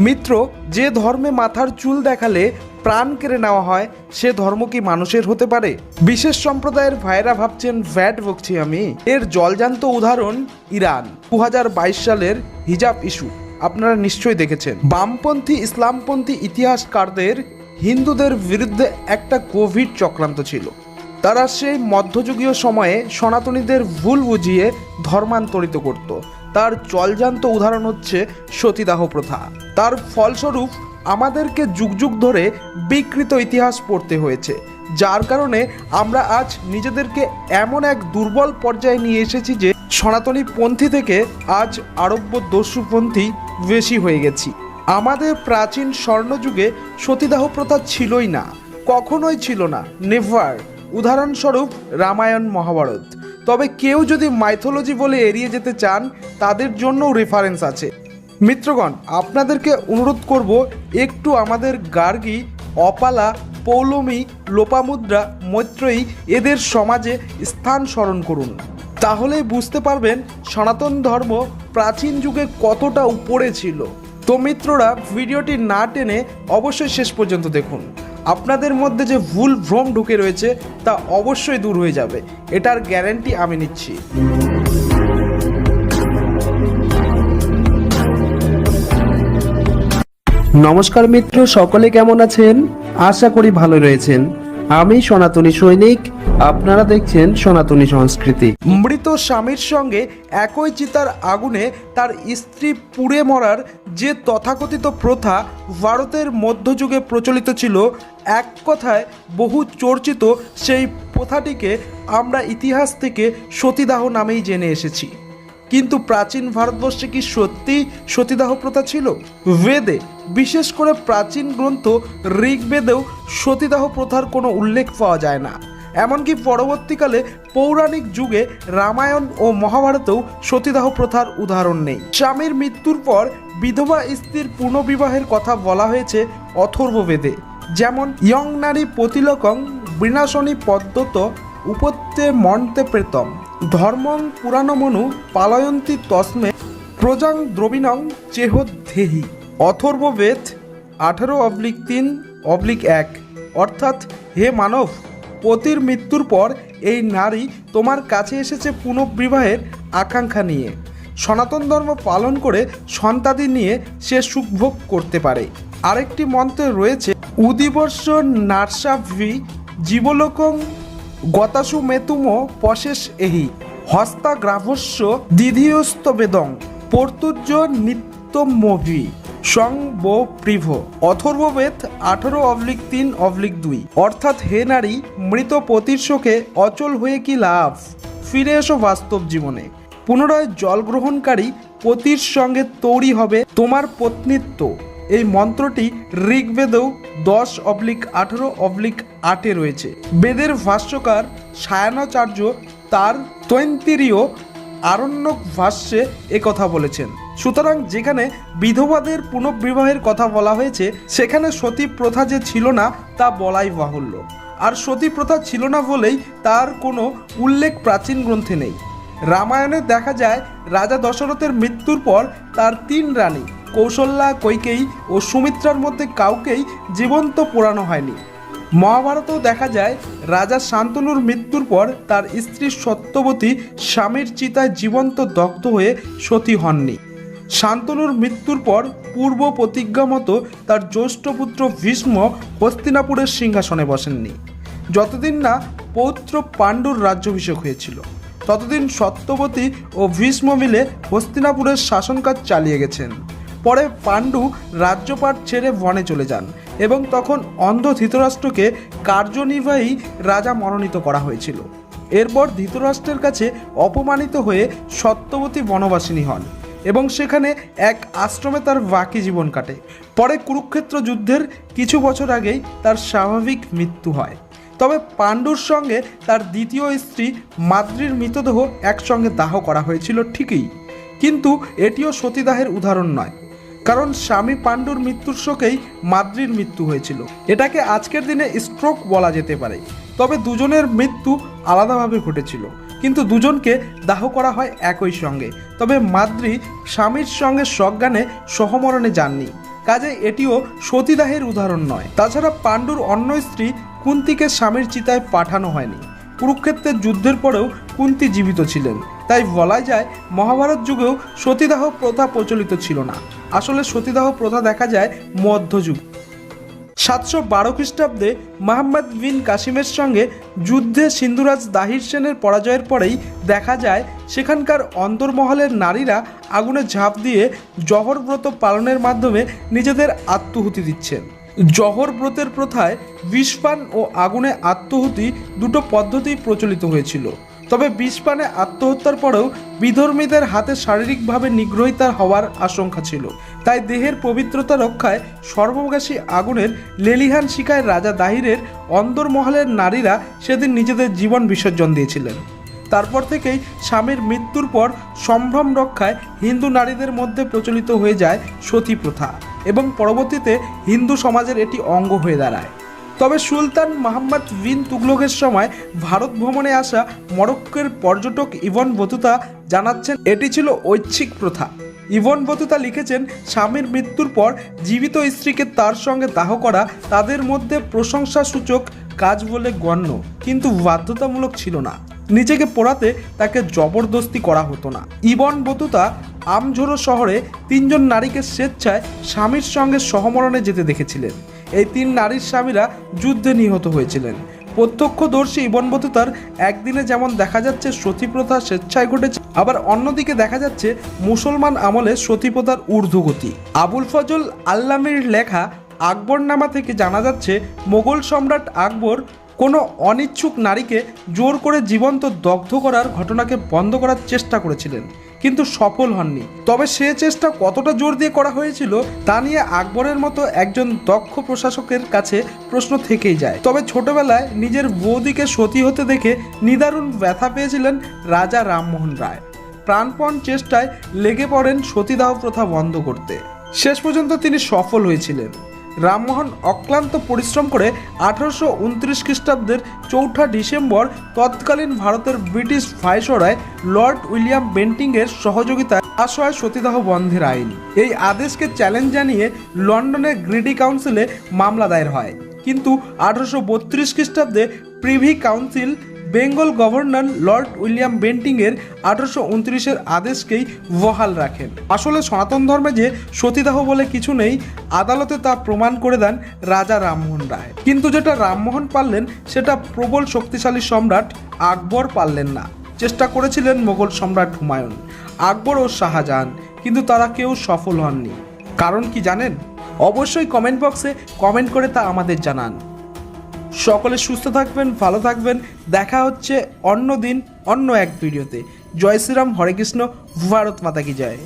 মিত্র, যে ধর্মে মাথার চুল দেখালে প্রাণ কেড়ে নেওয়া হয়, সে ধর্ম কি মানুষের হতে পারে? বিশেষ সম্প্রদায়ের ভাইরা ভাবছেন ভ্যাট বকছি আমি। এর জলজান্ত উদাহরণ ইরান দু হাজার বাইশ সালের হিজাব ইস্যু। আপনারা নিশ্চয়ই দেখেছেন। বামপন্থী, ইসলামপন্থী ইতিহাসকারদের হিন্দুদের বিরুদ্ধে একটা কোভিড চক্রান্ত ছিল। তারা সেই মধ্যযুগীয় সময়ে সনাতনীদের ভুল বুঝিয়ে ধর্মান্তরিত করত। তার জলজান্ত উদাহরণ হচ্ছে সতীদাহ প্রথা। তার ফলস্বরূপ আমাদেরকে যুগ যুগ ধরে বিকৃত ইতিহাস পড়তে হয়েছে, যার কারণে আমরা আজ নিজেদেরকে এমন এক দুর্বল পর্যায়ে নিয়ে এসেছি যে সনাতনী পন্থী থেকে আজ আরব্য দস্যুপন্থী বেশি হয়ে গেছি। আমাদের প্রাচীন স্বর্ণযুগে সতীদাহ প্রথা ছিলই না, কখনোই ছিল না। নেভার, উদাহরণস্বরূপ রামায়ণ মহাভারত। তবে কেউ যদি মাইথোলজি বলে এড়িয়ে যেতে চান, তাদের জন্যও রেফারেন্স আছে। মিত্রগণ, আপনাদেরকে অনুরোধ করব, একটু আমাদের গার্গী, অপালা, পৌলমী, লোপামুদ্রা, মৈত্রয়ী এদের সমাজে স্থান স্মরণ করুন। তাহলেই বুঝতে পারবেন সনাতন ধর্ম প্রাচীন যুগে কতটা উপরে ছিল। তো মিত্ররা, ভিডিওটি না টেনে অবশ্যই শেষ পর্যন্ত দেখুন। আপনাদের মধ্যে যে ভুল ভ্রম ঢুকে রয়েছে তা অবশ্যই দূর হয়ে যাবে। এটার গ্যারান্টি আমি নিচ্ছি। নমস্কার মিত্র, সকলে কেমন আছেন? আশা করি ভালো রয়েছেন। আমি সনাতনী সৈনিক, আপনারা দেখছেন সনাতনী সংস্কৃতি। মৃত স্বামীর সঙ্গে একই চিতার আগুনে তার স্ত্রী পুড়ে মরার যে তথাকথিত প্রথা ভারতের মধ্যযুগে প্রচলিত ছিল, এক কথায় বহু চর্চিত সেই প্রথাটিকে আমরা ইতিহাস থেকে সতীদাহ নামেই জেনে এসেছি। কিন্তু প্রাচীন ভারতবর্ষে কি সত্যি সতীদাহ প্রথা ছিল? বেদে, বিশেষ করে প্রাচীন গ্রন্থ ঋগ্বেদেও সতীদাহ প্রথার কোনো উল্লেখ পাওয়া যায় না। এমনকি পরবর্তীকালে পৌরাণিক যুগে রামায়ণ ও মহাভারতেও সতীদাহ প্রথার উদাহরণ নেই। স্বামীর মৃত্যুর পর বিধবা স্ত্রীর পুনর্বিবাহের কথা বলা হয়েছে অথর্ববেদে যেমন, ইয়ং নারী প্রতিলকং বিনাশনী পদ্ধত উপত্যে মন্তে প্রেতম। ধর্মং পুরাণমনু পালয়ন্তী তস্মে প্রজাং দ্রবিণং চেহদ্ধেহি। অথর্ববেদ আঠারো অবলিক তিন অবলিক এক। অর্থাৎ, হে মানব, পতির মৃত্যুর পর এই নারী তোমার কাছে এসেছে পুনঃবিবাহের আকাঙ্ক্ষা নিয়ে। সনাতন ধর্ম পালন করে সন্তাদি নিয়ে সে সুখভোগ করতে পারে। আরেকটি মন্ত্রে রয়েছে, উদিবর্ষ নার্সাভি জীবলোকং গতাসু মেতুম পশেষ এহি হস্তাগ্রাভস্য দিধিয়স্ত বেদং পর্তুর্য নিত্যমভি সং বো প্রিভ, অথর্ববেদ আঠারো অবলিক তিন অবলিক দুই। অর্থাৎ হে নারী, মৃত পতির শোকে অচল হয়ে কি লাভ? ফিরে এসো বাস্তব জীবনে। পুনরায় জলগ্রহণকারী পতির সঙ্গে তৈরি হবে তোমার পত্নীত্ব। এই মন্ত্রটি ঋগ্বেদেও দশ অবলিক আঠারো অবলিক আটে রয়েছে। বেদের ভাষ্যকার সায়ানাচার্য তার তৈন্তিরীয় আরণ্যক ভাষ্যে কথা বলেছেন। সুতরাং যেখানে বিধবাদের পুনঃবিবাহের কথা বলা হয়েছে, সেখানে সতী প্রথা যে ছিল না, তা বলাই বাহুল্য। আর সতী প্রথা ছিল না বলেই তার কোনো উল্লেখ প্রাচীন গ্রন্থে নেই। রামায়ণে দেখা যায়, রাজা দশরথের মৃত্যুর পর তার তিন রানী কৌশল্যা, কৈকেয়ী ও সুমিত্রার মধ্যে কাউকেই জীবন্ত পোড়ানো হয়নি। মহাভারতেও দেখা যায়, রাজা শান্তনুর মৃত্যুর পর তার স্ত্রী সত্যবতী স্বামীর চিতায় জীবন্ত দগ্ধ হয়ে সতী হননি। শান্তনুর মৃত্যুর পর পূর্ব প্রতিজ্ঞা মতো তার জ্যৈষ্ঠ পুত্র ভীষ্ম হস্তিনাপুরের সিংহাসনে বসেননি। যতদিন না পৌত্র পাণ্ডুর রাজ্যাভিষেক হয়েছিল, ততদিন সত্যবতী ও ভীষ্ম মিলে হস্তিনাপুরের শাসনকাজ চালিয়ে গেছেন। পরে পাণ্ডু রাজ্যপাট ছেড়ে বনে চলে যান এবং তখন অন্ধ ধৃতরাষ্ট্রকে কার্যনির্বাহী রাজা মনোনীত করা হয়েছিল। এরপর ধৃতরাষ্ট্রের কাছে অপমানিত হয়ে সত্যবতী বনবাসিনী হন এবং সেখানে এক আশ্রমে তার বাকি জীবন কাটে। পরে কুরুক্ষেত্র যুদ্ধের কিছু বছর আগেই তার স্বাভাবিক মৃত্যু হয়। তবে পাণ্ডুর সঙ্গে তার দ্বিতীয় স্ত্রী মাদ্রির মৃতদেহ একসঙ্গে দাহ করা হয়েছিল ঠিকই। কিন্তু এটিও সতীদাহের উদাহরণ নয়। কারণ স্বামী পাণ্ডুর মৃত্যুর শোকেই মাদ্রির মৃত্যু হয়েছিল। এটাকে আজকের দিনে স্ট্রোক বলা যেতে পারে। তবে দুজনের মৃত্যু আলাদাভাবে ঘটেছিল। কিন্তু দুজনকে দাহ করা হয় একই সঙ্গে। তবে মাদ্রি স্বামীর সঙ্গে সজ্ঞানে সহমরণে যাননি। কাজে এটিও সতীদাহের উদাহরণ নয়। তাছাড়া পাণ্ডুর অন্য স্ত্রী কুন্তিকে স্বামীর চিতায় পাঠানো হয়নি। কুরুক্ষেত্রের যুদ্ধের পরেও কুন্তি জীবিত ছিলেন। তাই বলা যায়, মহাভারত যুগেও সতীদাহ প্রথা প্রচলিত ছিল না। আসলে সতীদাহ প্রথা দেখা যায় মধ্যযুগ। সাতশো বারো খ্রিস্টাব্দে মোহাম্মদ বিন কাসিমের সঙ্গে যুদ্ধে সিন্ধুরাজ দাহির সেনের পরাজয়ের পরেই দেখা যায় সেখানকার অন্তর্মহলের নারীরা আগুনে ঝাঁপ দিয়ে জহর ব্রত পালনের মাধ্যমে নিজেদের আত্মহুতি দিচ্ছেন। জহর ব্রতের প্রথায় বিষপান ও আগুনে আত্মহুতি দুটো পদ্ধতি প্রচলিত হয়েছিল। তবে বিষপানে আত্মহত্যার পরেও বিধর্মীদের হাতে শারীরিকভাবে নিগ্রহিতা হওয়ার আশঙ্কা ছিল। তাই দেহের পবিত্রতা রক্ষায় সর্বগাসী আগুনের লেলিহান শিকায় রাজা দাহিরের অন্দরমহলের নারীরা সেদিন নিজেদের জীবন বিসর্জন দিয়েছিলেন। তারপর থেকেই স্বামীর মৃত্যুর পর সম্ভ্রম রক্ষায় হিন্দু নারীদের মধ্যে প্রচলিত হয়ে যায় সতী প্রথা এবং পরবর্তীতে হিন্দু সমাজের এটি অঙ্গ হয়ে দাঁড়ায়। তবে সুলতান মোহাম্মদ বিন তুগলকের সময় ভারত ভ্রমণে আসা মরক্কোর পর্যটক ইভন বতুতা জানাচ্ছেন, এটি ছিল ঐচ্ছিক প্রথা। ইভন বতুতা লিখেছেন, স্বামীর মৃত্যুর পর জীবিত স্ত্রীকে তার সঙ্গে দাহ করা তাদের মধ্যে প্রশংসাসূচক কাজ বলে গণ্য, কিন্তু বাধ্যতামূলক ছিল না। নিজেকে পোড়াতে তাকে জবরদস্তি করা হতো না। ইবন বতুতা আমঝোরো শহরে তিনজন নারীকে স্বেচ্ছায় স্বামীর সঙ্গে সহমরণে যেতে দেখেছিলেন। এই তিন নারীর স্বামীরা যুদ্ধে নিহত হয়েছিলেন। প্রত্যক্ষদর্শী ইবন বতুতার একদিনে যেমন দেখা যাচ্ছে সতীপ্রথা স্বেচ্ছায় ঘটেছে, আবার অন্যদিকে দেখা যাচ্ছে মুসলমান আমলে সতীপ্রথার ঊর্ধ্বগতি। আবুল ফজল আল্লামির লেখা আকবরনামা থেকে জানা যাচ্ছে, মোগল সম্রাট আকবর কোনো অনিচ্ছুক নারীকে জোর করে জীবন্ত দগ্ধ করার ঘটনাকে বন্ধ করার চেষ্টা করেছিলেন। কিন্তু সফল হননি। তবে সে চেষ্টা কতটা জোর দিয়ে করা হয়েছিল, তা নিয়ে আকবরের মতো একজন দক্ষ প্রশাসকের কাছে প্রশ্ন থেকেই যায়। তবে ছোটবেলায় নিজের বৌদিকে সতী হতে দেখে নিদারুণ ব্যথা পেয়েছিলেন রাজা রামমোহন রায়। প্রাণপণ চেষ্টায় লেগে পড়েন সতীদাহ প্রথা বন্ধ করতে। শেষ পর্যন্ত তিনি সফল হয়েছিলেন। রামমোহন অক্লান্ত পরিশ্রম করে আঠারোশো উনত্রিশ খ্রিস্টাব্দের চৌঠা ডিসেম্বর তৎকালীন ভারতের ব্রিটিশ ভাইসরয় লর্ড উইলিয়াম বেন্টিংয়ের সহযোগিতায় পাশ হয় সতীদাহ বন্ধের আইন। এই আদেশকে চ্যালেঞ্জ জানিয়ে লন্ডনের গ্রিডি কাউন্সিলে মামলা দায়ের হয়। কিন্তু আঠারোশো বত্রিশ খ্রিস্টাব্দে privy council Bengal governor lord William বেন্টিংয়ের আঠারোশো উনত্রিশের আদেশকেই বহাল রাখেন। আসলে সনাতন ধর্মে যে সতীদাহ বলে কিছু নেই, আদালতে তা প্রমাণ করে দেন রাজা রামমোহন রায়। কিন্তু যেটা রামমোহন পারলেন, সেটা প্রবল শক্তিশালী সম্রাট আকবর পারলেন না। চেষ্টা করেছিলেন মোগল সম্রাট হুমায়ুন, আকবর ও শাহজাহান, কিন্তু তারা কেউ সফল হননি। কারণ কি জানেন? অবশ্যই কমেন্ট বক্সে কমেন্ট করে তা আমাদের জানান। সকলে সুস্থ থাকবেন, ভালো থাকবেন। দেখা হচ্ছে অন্য দিন, অন্য এক ভিডিওতে। জয় শ্রীরাম, হরে কৃষ্ণ, ভারত মাতা কি জয়।